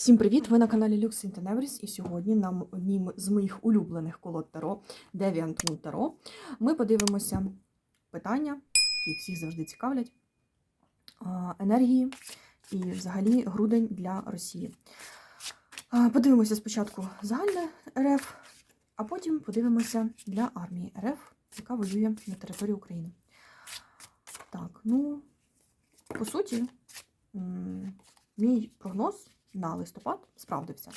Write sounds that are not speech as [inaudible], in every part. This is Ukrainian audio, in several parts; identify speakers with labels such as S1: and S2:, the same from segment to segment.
S1: Всім привіт! Ви на каналі Lux Intenevris і сьогодні на одній з моїх улюблених колод Таро Deviant Moon Таро ми подивимося питання, які всіх завжди цікавлять, енергії і взагалі грудень для Росії. Подивимося спочатку загальне РФ, а потім подивимося для армії РФ, яка воює на території України. Так, ну, по суті, мій прогноз на листопад справдився.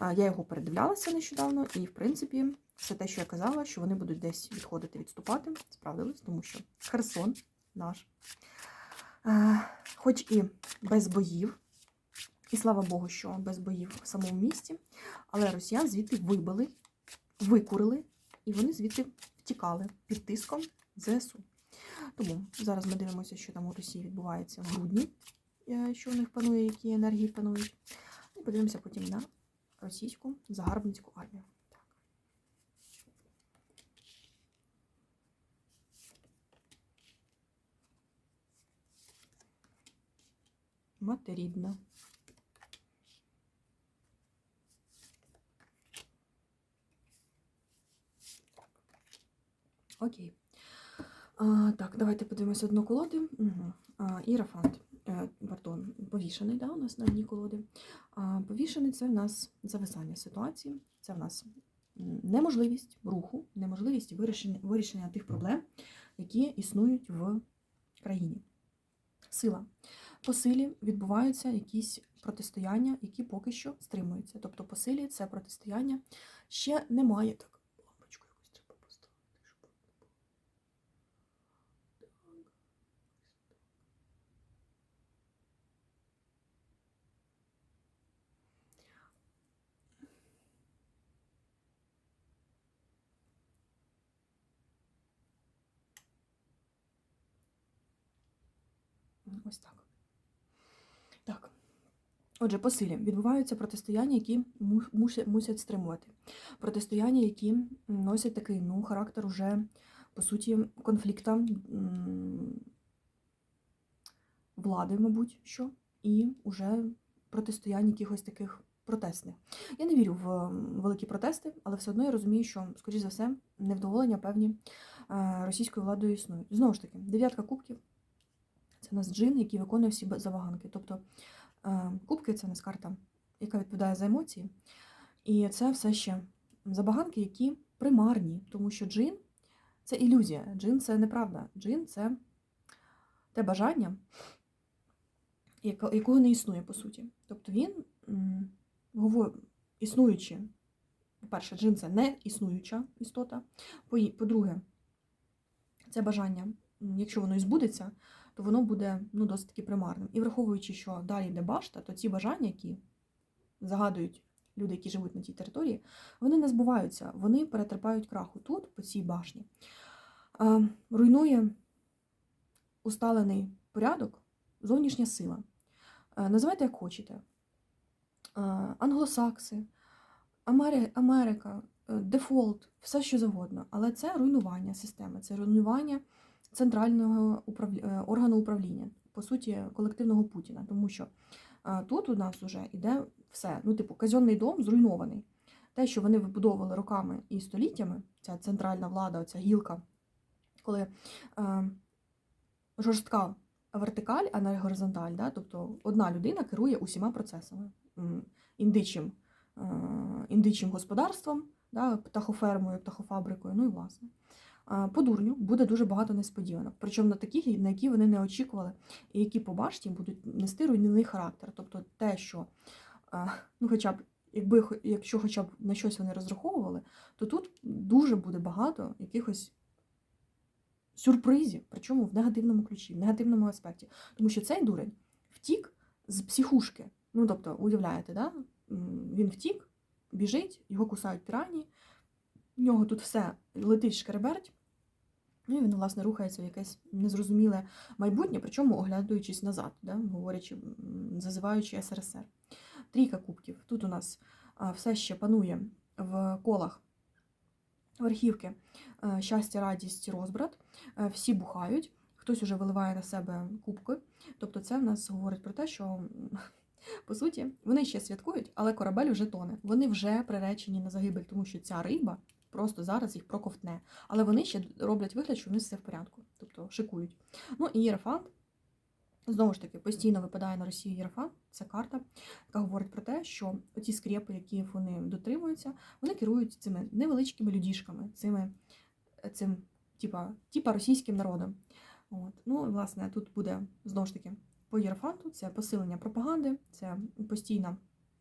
S1: Я його передивлялася нещодавно, і, в принципі, все те, що я казала, що вони будуть десь відходити, відступати, справдилось, тому що Херсон наш, хоч і без боїв, і слава Богу, що без боїв в самому місті, але росіян звідти вибили, викурили, і вони звідти втікали під тиском ЗСУ. Тому зараз ми дивимося, що там у Росії відбувається в грудні, що в них панує, які енергії панують. І подивимося потім на російську загарбницьку армію. Так. Мати. Окей. А, так, давайте подивимося одну колоду. Угу. А, Ірафант. Е, Пардон, повішений, да, у нас на одній колоді. А, повішений це в нас зависання ситуації, це в нас неможливість руху, неможливість вирішення, вирішення тих проблем, які існують в країні. Сила. По силі відбуваються якісь протистояння, які поки що стримуються. Тобто по силі це протистояння ще немає. Так, Ось так. Так. Отже, по силі відбуваються протистояння, які мусять, стримувати. Протистояння, які носять такий ну, характер уже, по суті, конфлікта влади, мабуть, що, і уже протистояння якихось таких протестних. Я не вірю в великі протести, але все одно я розумію, що, скоріш за все, невдоволення певні е, російською владою існують. Знову ж таки, дев'ятка кубків. Це у нас джин, який виконує всі забаганки. Тобто е, кубки це у нас карта, яка відповідає за емоції. І це все ще забаганки, які примарні, тому що джин це ілюзія, джин це неправда. Джин це те бажання, якого не існує по суті. Тобто він існуючи, по-перше, джин це не існуюча істота. По- По-друге, це бажання, якщо воно і збудеться, то воно буде ну, досить таки примарним. І враховуючи, що далі йде башта, то ці бажання, які загадують люди, які живуть на тій території, вони не збуваються, вони перетерпають краху тут, по цій башні. Руйнує усталений порядок, зовнішня сила. Називайте як хочете. Англосакси, Амери- Америка, е, дефолт, все що завгодно. Але це руйнування системи, це руйнування центрального управлі... е, органу управління, по суті, колективного Путіна. Тому що е, тут у нас вже йде все. Ну, типу, казенний дом зруйнований. Те, що вони вибудовували роками і століттями, ця центральна влада, ця гілка, коли е, жорстка вертикаль, а не горизонталь, да? тобто одна людина керує усіма процесами. Індичим, е, індичим господарством, да? птахофермою, птахофабрикою, ну і власне. По дурню буде дуже багато несподіванок, причому на таких, на які вони не очікували, і які по башті будуть нести руйнівний характер. Тобто те, що ну, хоча б якби якщо хоча б на щось вони розраховували, то тут дуже буде багато якихось сюрпризів, причому в негативному ключі, в негативному аспекті. Тому що цей дурень втік з психушки. Ну, тобто, уявляєте, да? Він втік, біжить, його кусають пірані, в нього тут все летить шкереберть. Ну і він, власне, рухається в якесь незрозуміле майбутнє, причому оглядаючись назад, да, говорячи, зазиваючи СРСР. Трійка кубків. Тут у нас все ще панує в колах верхівки е, щастя, радість, розбрат. Е, Всі бухають, хтось уже виливає на себе кубки. Тобто, це в нас говорить про те, що [laughs] По суті, вони ще святкують, але корабель вже тоне. Вони вже приречені на загибель, тому що ця риба просто зараз їх проковтне. Але вони ще роблять вигляд, що в них все в порядку, тобто шикують. Ну і Єрофант, знову ж таки, постійно випадає на Росію Єрофант. Це карта, яка говорить про те, що ці скрепи, які вони дотримуються, вони керують цими невеличкими людішками, цими, цим, типа, типа російським народом. От. Ну, власне, тут буде знову ж таки по Єрофанту це посилення пропаганди, це постійна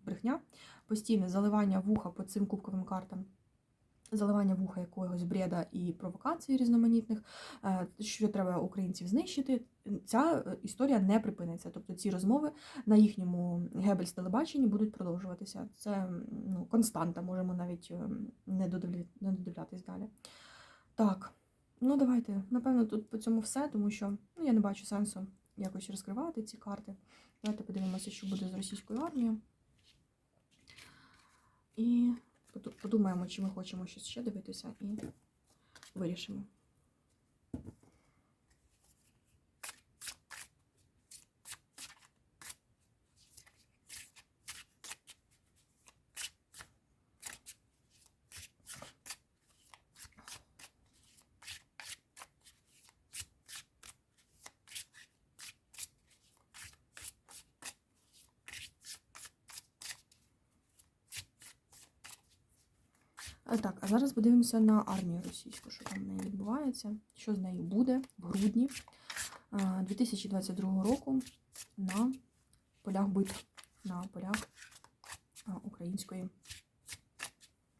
S1: брехня, постійне заливання вуха по цим кубковим картам, заливання вуха якогось бреда і провокацій різноманітних, е, що треба українців знищити. Ця е, історія не припиниться. Тобто ці розмови на їхньому Гебельс телебаченні будуть продовжуватися. Це ну, константа, можемо навіть е, не додивлятись далі. Так, ну давайте. Напевно, тут по цьому все, тому що ну, я не бачу сенсу якось розкривати ці карти. Давайте подивимося, що буде з російською армією. І подумаємо, чи ми хочемо щось ще дивитися, і вирішимо. Так, а зараз подивимося на армію російську, що там в неї відбувається, що з нею буде в грудні 2022 року на полях битв, на полях української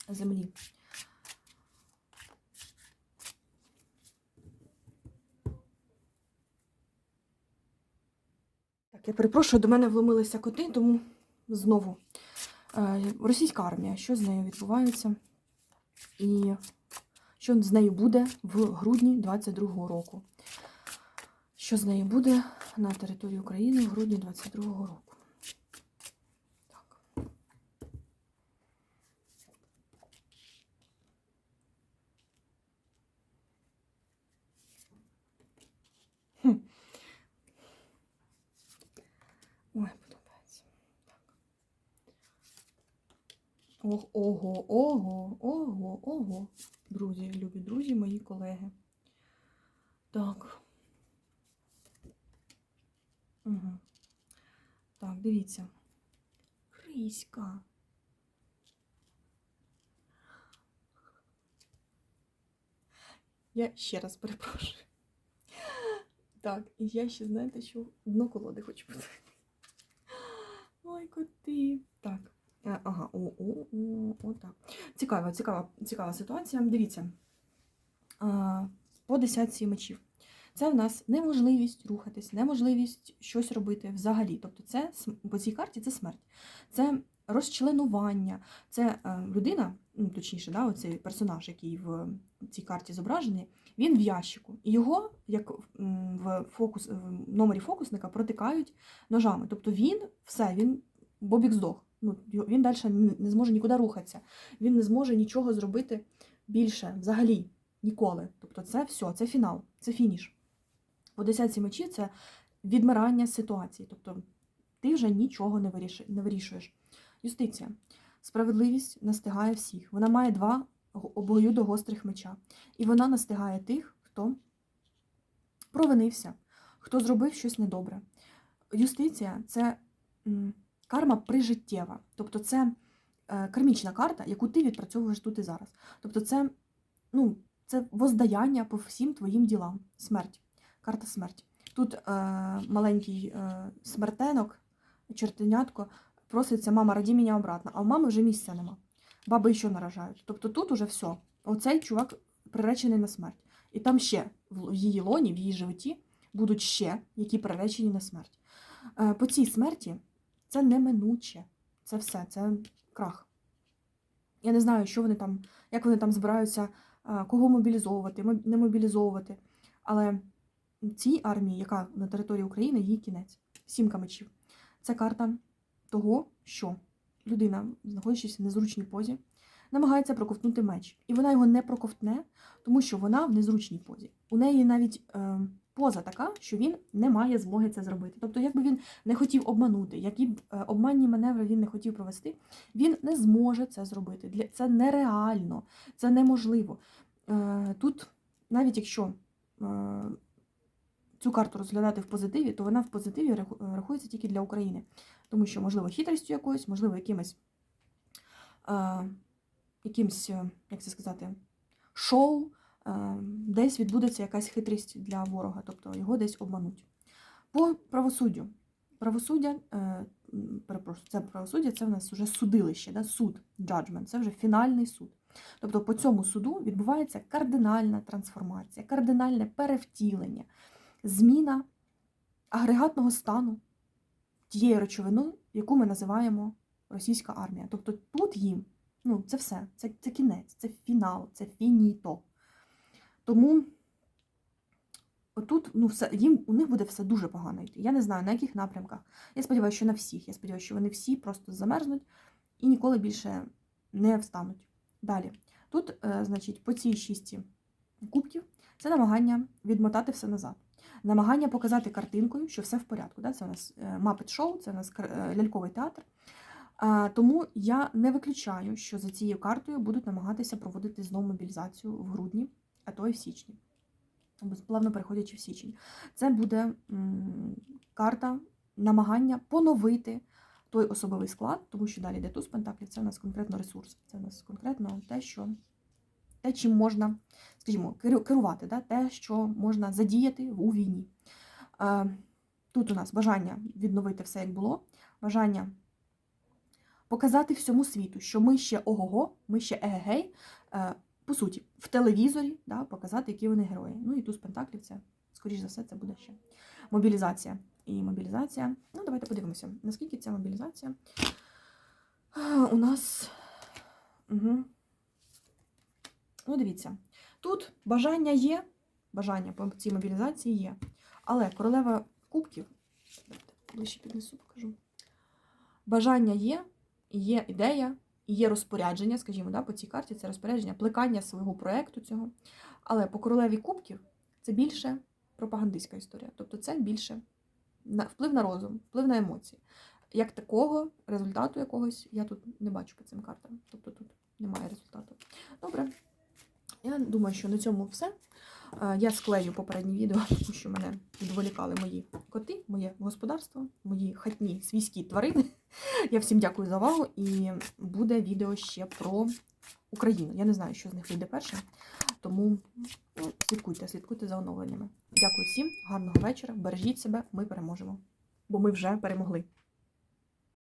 S1: землі. Так, я перепрошую, до мене вломилися коти, тому знову. Е, Російська армія, що з нею відбувається? І що з нею буде в грудні 22-го року? Що з нею буде на території України в грудні 22-го року? Так. Хм. Ой, подобається. Ох, ого, ого, ого, ого. Друзі, любі друзі, мої колеги. Так. Угу. Так, дивіться. Криська. Я ще раз перепрошую. Так, і я ще, знаєте, що дно колоди хочу подивитися. Ой, коти. Так. Е, Ага, о, о, о, о, так. Цікава, цікава, цікава ситуація. Дивіться. По десятці мечів. Це в нас неможливість рухатись, неможливість щось робити взагалі. Тобто, це по цій карті це смерть, це розчленування, це е, людина, ну точніше, да, оцей персонаж, який в цій карті зображений, він в ящику. І його, як в фокус в номері фокусника, протикають ножами. Тобто він все, він Бобік здох. Ну, він далі не зможе нікуди рухатися. Він не зможе нічого зробити більше взагалі ніколи. Тобто, це все, це фінал, це фініш. По десятці мечі це відмирання ситуації. Тобто ти вже нічого не, виріш... не вирішуєш. Юстиція. Справедливість настигає всіх. Вона має два го- обоюдогострих меча. І вона настигає тих, хто провинився, хто зробив щось недобре. Юстиція це карма прижиттєва. Тобто це е, кармічна карта, яку ти відпрацьовуєш тут і зараз. Тобто це, ну, це воздаяння по всім твоїм ділам. Смерть. Карта смерть. Тут е, маленький е, смертенок, чертенятко, проситься, мама, раді мене обратно, а у мами вже місця нема. Баби ще наражають. Тобто тут уже все. Оцей чувак приречений на смерть. І там ще в її лоні, в її животі будуть ще, які приречені на смерть. Е, По цій смерті це неминуче. Це все, це крах. Я не знаю, що вони там, як вони там збираються, кого мобілізовувати, не мобілізовувати. Але цій армії, яка на території України, її кінець. Сімка мечів. Це карта того, що людина, знаходячись в незручній позі, намагається проковтнути меч. І вона його не проковтне, тому що вона в незручній позі. У неї навіть е, поза така, що він не має змоги це зробити. Тобто, якби він не хотів обманути, які б е, обманні маневри він не хотів провести, він не зможе це зробити. Це нереально, це неможливо. Е, Тут, навіть якщо е, цю карту розглядати в позитиві, то вона в позитиві рахується тільки для України. Тому що, можливо, хитрістю якоюсь, можливо, якимось, якимсь, е, як це сказати, шоу, десь відбудеться якась хитрість для ворога, тобто його десь обмануть. По правосуддю. Правосуддя, е, перепрошую, це правосуддя, це в нас вже судилище, да? суд, judgment, це вже фінальний суд. Тобто по цьому суду відбувається кардинальна трансформація, кардинальне перевтілення, зміна агрегатного стану тієї речовини, яку ми називаємо російська армія. Тобто тут їм, ну, це все, це, це кінець, це фінал, це фініто. Тому отут ну, все, їм, у них буде все дуже погано йти. Я не знаю, на яких напрямках. Я сподіваюся, що на всіх. Я сподіваюся, що вони всі просто замерзнуть і ніколи більше не встануть. Далі. Тут, е, значить, по цій шісті кубків це намагання відмотати все назад. Намагання показати картинкою, що все в порядку. Да? Це у нас мапет шоу, це у нас е, ляльковий театр. Тому я не виключаю, що за цією картою будуть намагатися проводити знову мобілізацію в грудні, а то і в січні. Або плавно переходячи в січень. Це буде карта намагання поновити той особовий склад, тому що далі йде туз пентаклів, це у нас конкретно ресурс, це у нас конкретно те, що те, чим можна, скажімо, керувати, да? те, що можна задіяти у війні. Е, Тут у нас бажання відновити все, як було, бажання показати всьому світу, що ми ще ого-го, ми ще егегей, е, по суті, в телевізорі да, показати, які вони герої. Ну і туз пентаклів це, скоріш за все, це буде ще мобілізація. І мобілізація. Ну, давайте подивимося, наскільки ця мобілізація у нас. Угу. Ну, дивіться, тут бажання є, бажання по цій мобілізації є. Але королева кубків, ближче піднесу, покажу. Бажання є, є ідея, і є розпорядження, скажімо, да, по цій карті це розпорядження, плекання свого проєкту цього. Але по королеві кубків це більше пропагандистська історія. Тобто це більше вплив на розум, вплив на емоції. Як такого результату якогось я тут не бачу по цим картам. Тобто тут немає результату. Добре. Я думаю, що на цьому все. Е, Я склею попереднє відео, [laughs] тому що мене відволікали мої коти, моє господарство, мої хатні свійські тварини. [laughs] Я всім дякую за увагу. І буде відео ще про Україну. Я не знаю, що з них вийде перше. Тому ну, слідкуйте, слідкуйте за оновленнями. Дякую всім, гарного вечора. Бережіть себе, ми переможемо. Бо ми вже перемогли.